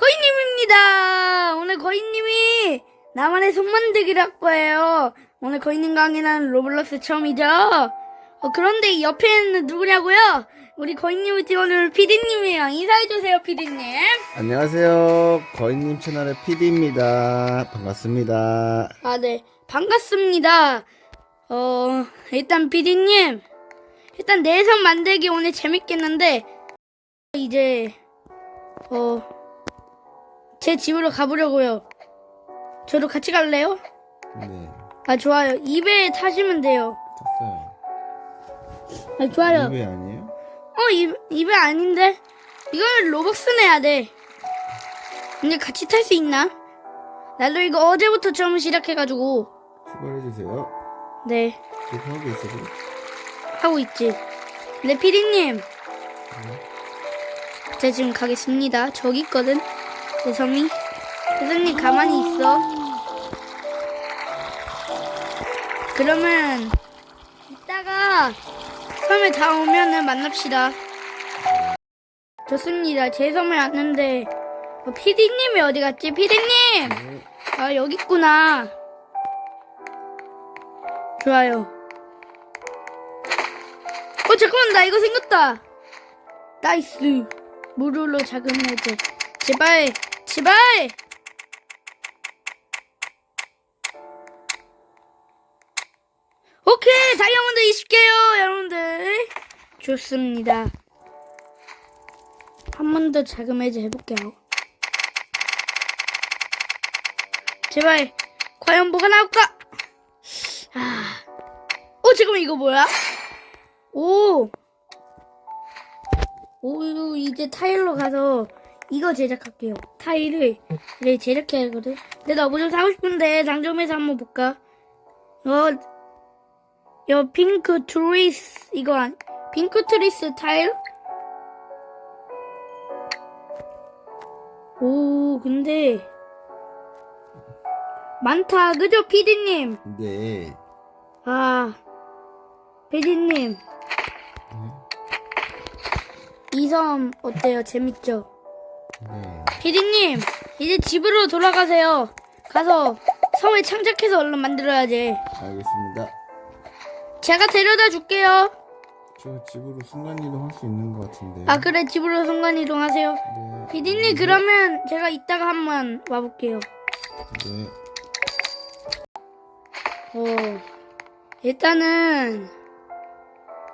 거인님입니다. 오늘 거인님이 나만의 손 만들기를 할 거예요. 오늘 거인님 강의는 로블록스 처음이죠. 어, 그런데 이 옆에는 누구냐고요? 우리 거인님을 찍어줄 피디님이에요. 인사해주세요, 피디님. 안녕하세요. 거인님 채널의 PD입니다. 반갑습니다. 아, 네. 반갑습니다. 어, 일단 피디님. 일단 내손 만들기 오늘 재밌겠는데, 이제, 어, 제 집으로 가보려고요. 저도 같이 갈래요? 네, 아, 좋아요. 입에 타시면 돼요. 탔어요. 아, 좋아요. 입에 아니에요? 어, 입, 입에 아닌데? 이거는 로벅스 내야 돼. 근데 같이 탈 수 있나? 나도 이거 어제부터 처음 시작해가지고, 출발해주세요. 네. 이렇게 하고 있어요. 하고 있지. 근데 피디님, 제가 지금 가겠습니다. 저기 있거든. 대성이. 대성님 가만히 있어. 그러면 이따가 섬에 다 오면은 만납시다. 좋습니다. 제 섬에 왔는데 어, 피디님이 어디 갔지? 피디님! 네, 아 여기 있구나. 좋아요. 어 잠깐만 나 이거 생겼다. 나이스. 무료로 자금 해제. 제발 제발. 오케이 다이아몬드 20개요 여러분들. 좋습니다. 한 번 더 자금 해제 해볼게요. 제발 과연 뭐가 나올까? 아, 어 잠깐만 이거 뭐야? 오, 오 이제 타일로 가서 이거 제작할게요. 타일을 이렇게 제작해야 하거든. 근데 나뭐좀 사고 싶은데 장점에서 한번 볼까? 어, 여 핑크 트리스 이거 안 핑크 트리스 타일? 오 근데 많다 그죠 피디님? 네. 아, 피디님. 이 섬 어때요? 재밌죠? 네. 피디님, 이제 집으로 돌아가세요. 가서 섬을 창작해서 얼른 만들어야지. 알겠습니다. 제가 데려다 줄게요. 저 집으로 순간이동 할 수 있는 것 같은데. 아, 그래, 집으로 순간 이동하세요. 네. 피디님, 그러면 제가 이따가 한번 와볼게요. 네. 어, 일단은,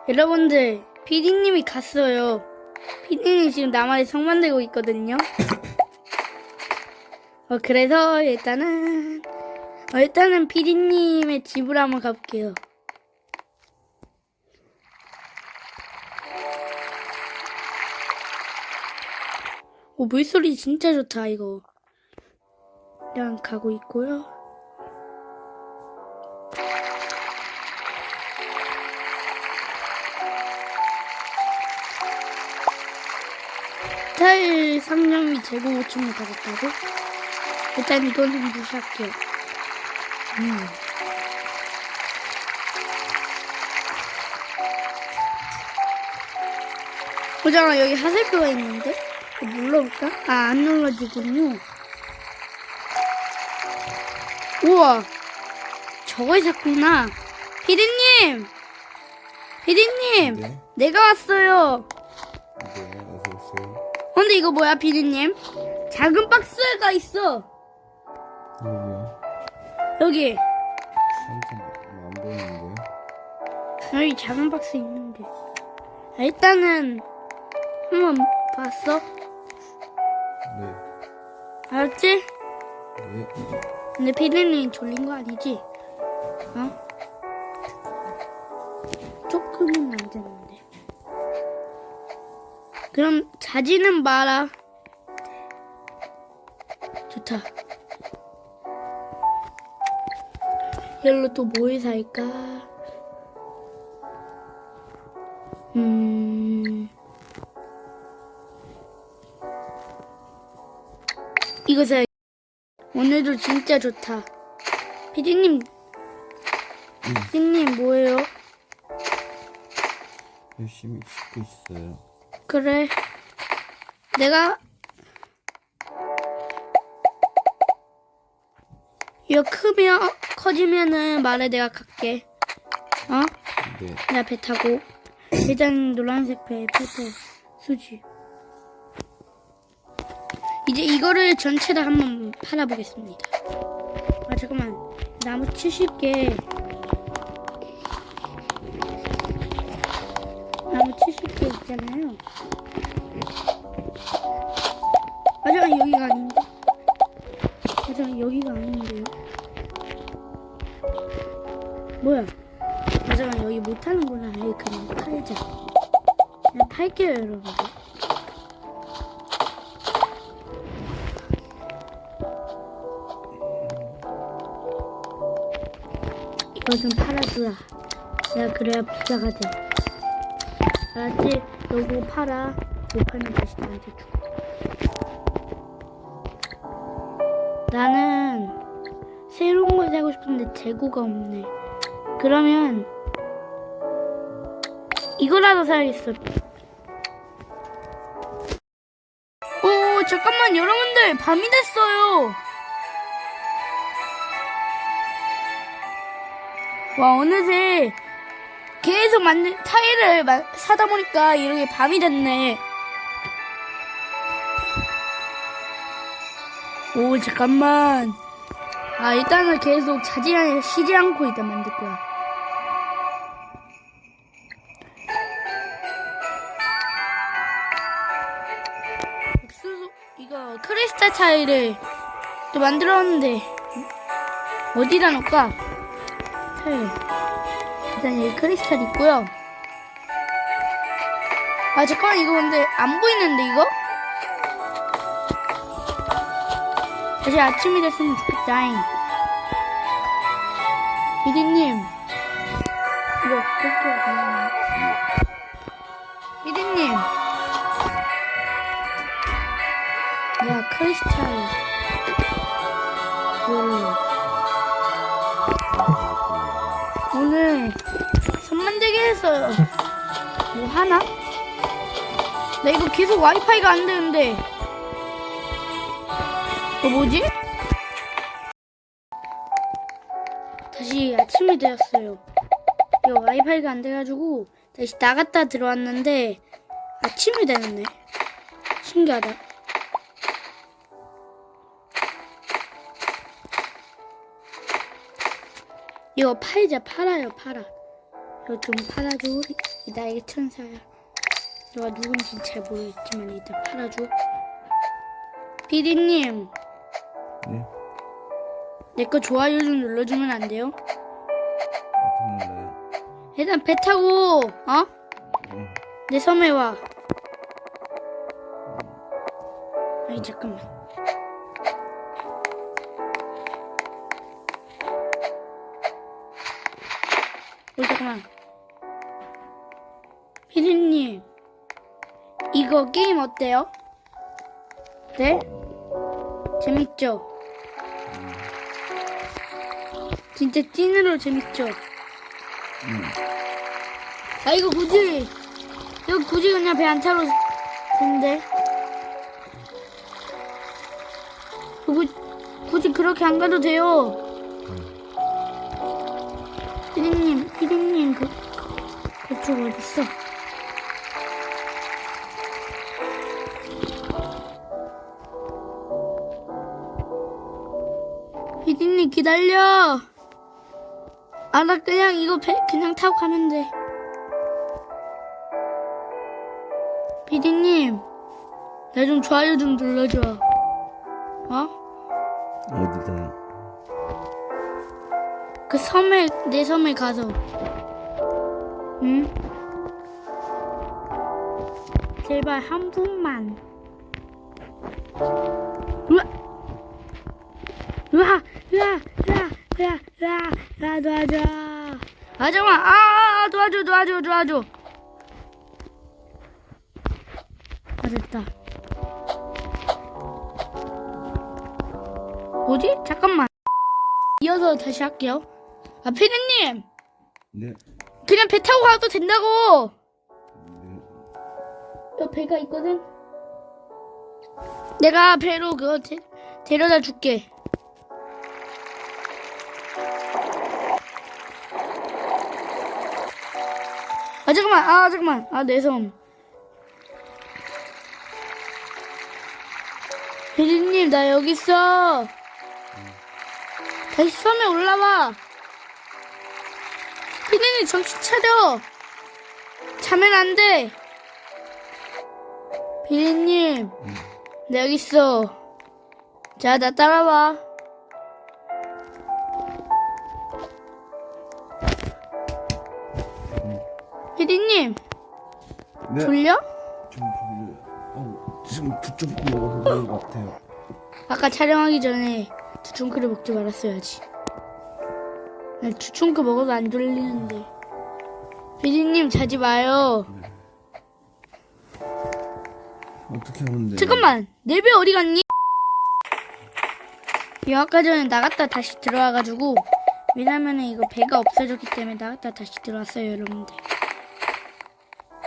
여러분들, 피디님이 갔어요. 피디님이 지금 나만의 성 만들고 있거든요. 어, 그래서 일단은, 어, 일단은 피디님의 집으로 한번 가볼게요. 오, 물소리 진짜 좋다, 이거. 그냥 가고 있고요. 스타일 3점이 재고 5층을 받았다고? 일단 이거는 무시할게요. 음. 보잖아 여기 하살표가 있는데? 눌러볼까? 아 안 눌러지군요. 우와 저걸 샀구나. 피디님! 피디님! 네. 내가 왔어요. 네. 근데 이거 뭐야, 피디님? 작은 박스가 있어. 여기 여기. 한참 안 보이는데. 여기 작은 박스 있는데. 아, 일단은 한번 봤어? 네. 알았지? 네. 근데 피디님 졸린 거 아니지? 어? 조금은 안 되는데. 그럼 자지는 마라. 좋다. 이걸로 또 뭘 살까? 음. 이거 사 오늘도 진짜 좋다. 피디님, 피디님 뭐예요? 열심히 씻고 있어요. 그래. 내가 이거 크면 커지면은 말해 내가 갈게. 어? 네. 내가 배 타고 일단 노란색 배 패드 수지. 이제 이거를 전체 다 한번 팔아보겠습니다. 아 잠깐만 나무 70개 있잖아요. 아 잠깐 여기가 아닌데. 아 잠깐 여기가 아닌데요. 뭐야? 아 잠깐 여기 못하는구나. 아이 그냥 팔자. 그냥 팔게요 여러분. 이거 좀 팔아주라. 내가 그래야 부자가 돼. 알았지? 너고 팔아. 못 팔면 다시 나한테 주고. 나는 새로운 걸 사고 싶은데 재고가 없네. 그러면 이거라도 사야겠어. 오 잠깐만 여러분들 밤이 됐어요. 와 어느새 계속 만든 타일을 마- 사다 보니까 이렇게 밤이 됐네. 오 잠깐만. 아 일단은 계속 자지 않- 쉬지 않고 일단 만들 거야. 옥수수 이거 크리스탈 타일을 또 만들었는데 어디다 놓을까? 타 일. 일단 여기 크리스탈 있고요. 아 잠깐만 이거 근데 안 보이는데 이거? 다시 아침이 됐으면 좋겠다잉. 비디님 이거 볼게요 그냥. 비디님 야 크리스탈 이걸로 해서 뭐 하나? 나 이거 계속 와이파이가 안 되는데. 이거 뭐지? 다시 아침이 되었어요. 이거 와이파이가 안 돼가지고 다시 나갔다 들어왔는데 아침이 되었네. 신기하다. 이거 팔자 팔아요 팔아 이거 좀 팔아줘 이 나에게 천사야 너가 누군지 잘 모르겠지만 일단 팔아줘 피디님 네. 내 거 좋아요 좀 눌러주면 안 돼요? 어떻게 몰라요? 일단 배 타고 어? 네. 내 섬에 와 아니 잠깐만 어 잠깐만 이거 게임 어때요? 네? 재밌죠? 진짜 찐으로 재밌죠? 음. 아 이거 굳이 이거 굳이 그냥 배안 타도 되는데 굳이, 굳이 그렇게 안 가도 돼요 피디님 피디님 그, 그 그쪽 어딨어 기다려 아나 그냥 이거 배 그냥 타고 가면 돼 피디님, 나 좀 좋아요 좀 눌러줘. 어? 어디다? 그 섬에, 내 섬에 가서. 응? 제발 한 분만. 우와! 우와! 우와! 우와! 우와! 우와! 우와! 도와줘! 아, 잠깐만! 아, 아, 아! 도와줘, 도와줘, 도와줘! 아, 됐다. 뭐지? 잠깐만. 이어서 다시 할게요. 아, 피디님! 네. 그냥 배 타고 가도 된다고! 네. 여 배가 있거든? 내가 배로 그거 데, 데려다 줄게. 아 잠깐만. 아 잠깐만. 아내 섬. 피디님 나 여기 있어. 다시 섬에 올라와. 피디님 정신 차려. 자면 안돼. 피디님 나 여기 있어. 자 나 따라와 피디님 네. 졸려? 좀 졸려요. 어, 지금 두쪽 먹어서 그런 것 같아요. 아까 촬영하기 전에 두충크를 먹지 말았어야지. 난 두충크 먹어도 안 졸리는데. 피디님 자지 마요. 어떻게 하면 돼? 잠깐만, 내배 어디 갔니? 이거 아까 전에 나갔다 다시 들어와가지고 왜냐면은 이거 배가 없어졌기 때문에 나갔다 다시 들어왔어요, 여러분들.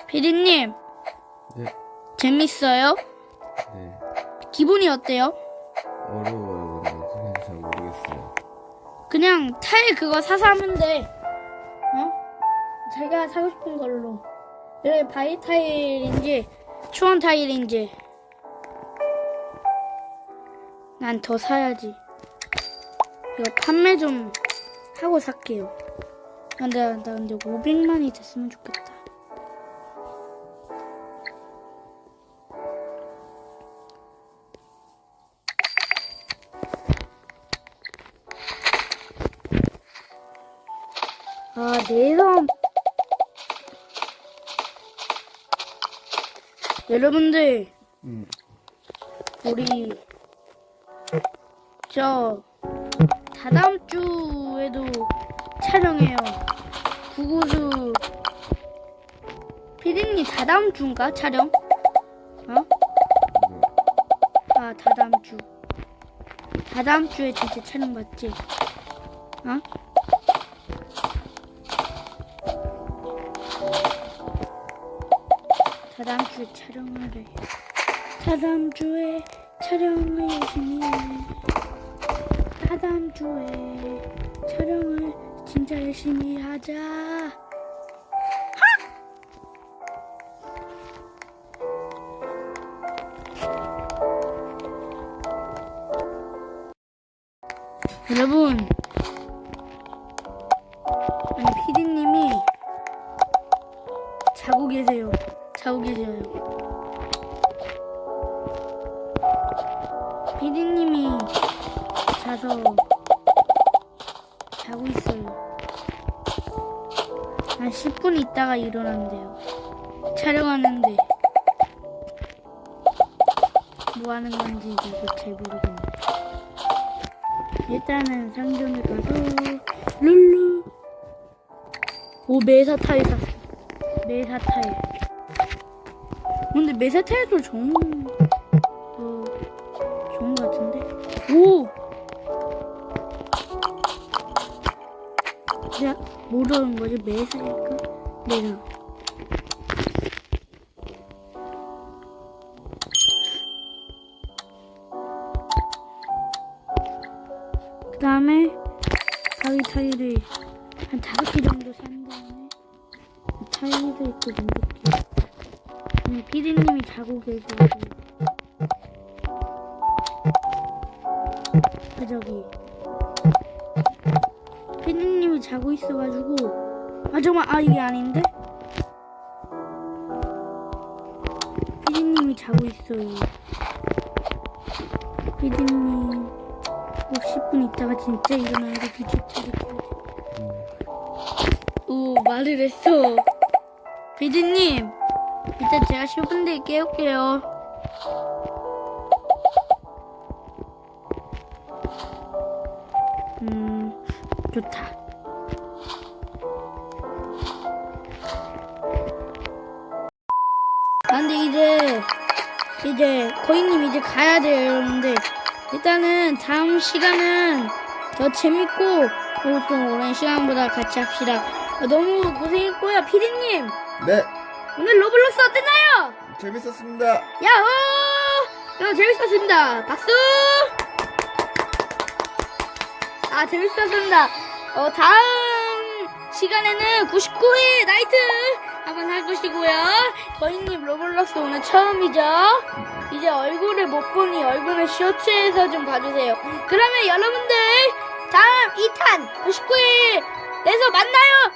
피디님 네. 재밌어요? 네. 기분이 어때요? 어려워요. 근데 어떻게 잘 모르겠어요. 그냥 타일 그거 사서 하면 돼. 어? 자기가 사고 싶은 걸로. 여기 바위 타일인지 초원 타일인지. 난 더 사야지. 이거 판매 좀 하고 살게요. 아, 나, 나 근데 500만이 됐으면 좋겠다. 여러분들, 응. 우리, 저, 다다음 주에도 촬영해요. 구구수. 피디님, 다다음 주인가? 촬영? 어? 네. 아, 다다음 주. 다다음 주에 진짜 촬영 맞지? 어? 다다음 주에 촬영을 해. 다다음 주에 촬영을 열심히 해. 다다음 주에 촬영을 진짜 열심히 하자. 여러분, 피디님이 자서 자고 있어요. 한 10분 있다가 일어난대요. 촬영하는데 뭐 하는 건지 이거 잘 모르겠네. 일단은 상점에 가서 룰루 오 메사 타일 샀어 메사 타일 근데 메사 타일도 좋은 어, 뭐라는 거지 메사일까. 메사 그 다음에 바위 타일을 한 다섯 개 정도 산 다음에 있고 눈도끼 그냥 피디님이 자고 계시고. 그 저기 피디님이 자고 있어가지고 아 잠깐만 아 이게 아닌데 피디님이 자고 있어요 피디님 50분 있다가 진짜 일어나서 규칙 돼. 오, 말을 했어. 비디님, 일단 제가 10분 뒤에 깨울게요. 좋다. 아, 근데 이제, 이제, 거인님 이제 가야 돼요, 여러분들. 일단은 다음 시간은 더 재밌고 그리고 좀 오랜 시간보다 같이 합시다. 어, 너무 고생했고요, 피디님. 네. 오늘 로블록스 어땠나요? 재밌었습니다. 야호! 여러분 재밌었습니다. 박수! 아 재밌었습니다. 어 다음 시간에는 99일 나이트 한번 할 것이고요. 거인님 로블록스 오늘 처음이죠? 이제 얼굴을 못 보니 얼굴을 쇼츠에서 좀 봐주세요. 그러면 여러분들 다음 2탄 19일에서 만나요.